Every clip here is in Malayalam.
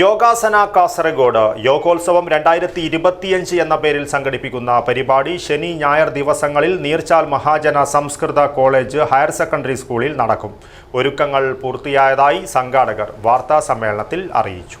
യോഗാസന കാസർഗോഡ് യോഗോത്സവം രണ്ടായിരത്തി ഇരുപത്തിയഞ്ച് എന്ന പേരിൽ സംഘടിപ്പിക്കുന്ന പരിപാടി ശനി ഞായർ ദിവസങ്ങളിൽ നീർച്ചാൽ മഹാജന സംസ്കൃത കോളേജ് ഹയർ സെക്കൻഡറി സ്കൂളിൽ നടക്കും. ഒരുക്കങ്ങൾ പൂർത്തിയായതായി സംഘാടകർ വാർത്താ സമ്മേളനത്തിൽ അറിയിച്ചു.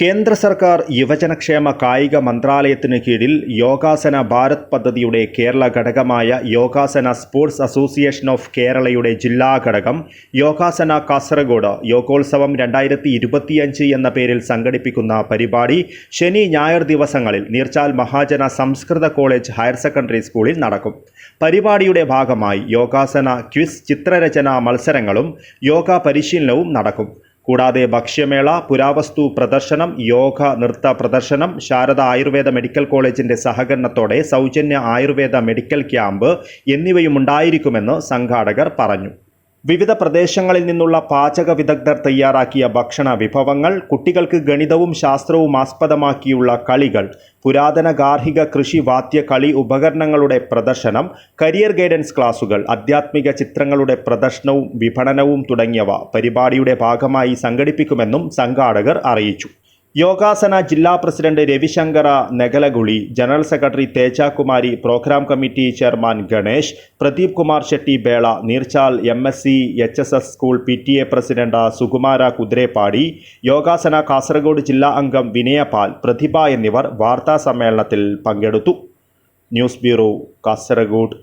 കേന്ദ്ര സർക്കാർ യുവജനക്ഷേമ കായിക മന്ത്രാലയത്തിന് കീഴിൽ യോഗാസന ഭാരത് പദ്ധതിയുടെ കേരള ഘടകമായ യോഗാസന സ്പോർട്സ് അസോസിയേഷൻ ഓഫ് കേരളയുടെ ജില്ലാ ഘടകം യോഗാസന കാസർഗോഡ് യോഗോത്സവം രണ്ടായിരത്തി ഇരുപത്തിയഞ്ച് എന്ന പേരിൽ സംഘടിപ്പിക്കുന്ന പരിപാടി ശനി ഞായർ ദിവസങ്ങളിൽ നീർച്ചാൽ മഹാജന സംസ്കൃത കോളേജ് ഹയർ സെക്കൻഡറി സ്കൂളിൽ നടക്കും. പരിപാടിയുടെ ഭാഗമായി യോഗാസന ക്വിസ് ചിത്രരചന മത്സരങ്ങളും യോഗ പരിശീലനവും നടക്കും. കൂടാതെ ഭക്ഷ്യമേള പുരാവസ്തു പ്രദർശനം യോഗ നൃത്ത പ്രദർശനം ശാരദ ആയുർവേദ മെഡിക്കൽ കോളേജിന്റെ സഹകരണത്തോടെ സൗജന്യ ആയുർവേദ മെഡിക്കൽ ക്യാമ്പ് എന്നിവയും ഉണ്ടായിരിക്കുമെന്ന് സംഘാടകർ പറഞ്ഞു. വിവിധ പ്രദേശങ്ങളിൽ നിന്നുള്ള പാചക വിദഗ്ധർ തയ്യാറാക്കിയ ഭക്ഷണ വിഭവങ്ങൾ കുട്ടികൾക്ക് ഗണിതവും ശാസ്ത്രവും ആസ്പദമാക്കിയുള്ള കളികൾ പുരാതന ഗാർഹിക കൃഷി വാദ്യ കളി ഉപകരണങ്ങളുടെ പ്രദർശനം കരിയർ ഗൈഡൻസ് ക്ലാസുകൾ ആധ്യാത്മിക ചിത്രങ്ങളുടെ പ്രദർശനവും വിപണനവും തുടങ്ങിയവ പരിപാടിയുടെ ഭാഗമായി സംഘടിപ്പിക്കുമെന്നും സംഘാടകർ അറിയിച്ചു. യോഗാസന ജില്ലാ president Ravishankara Negalaguli general secretary Tejakumari programme committee chairman Ganesh Pradeep Kumar Shetty Bela Neerchal M S C H S S school P T A president Sukumara Kuthirepadi Yogasana Kasaragod ജില്ലാ അംഗം വിനയപാൽ പ്രതിഭ എന്നിവർ വാർത്താ സമ്മേളനത്തിൽ പങ്കെടുത്തു. News bureau Kasaragod.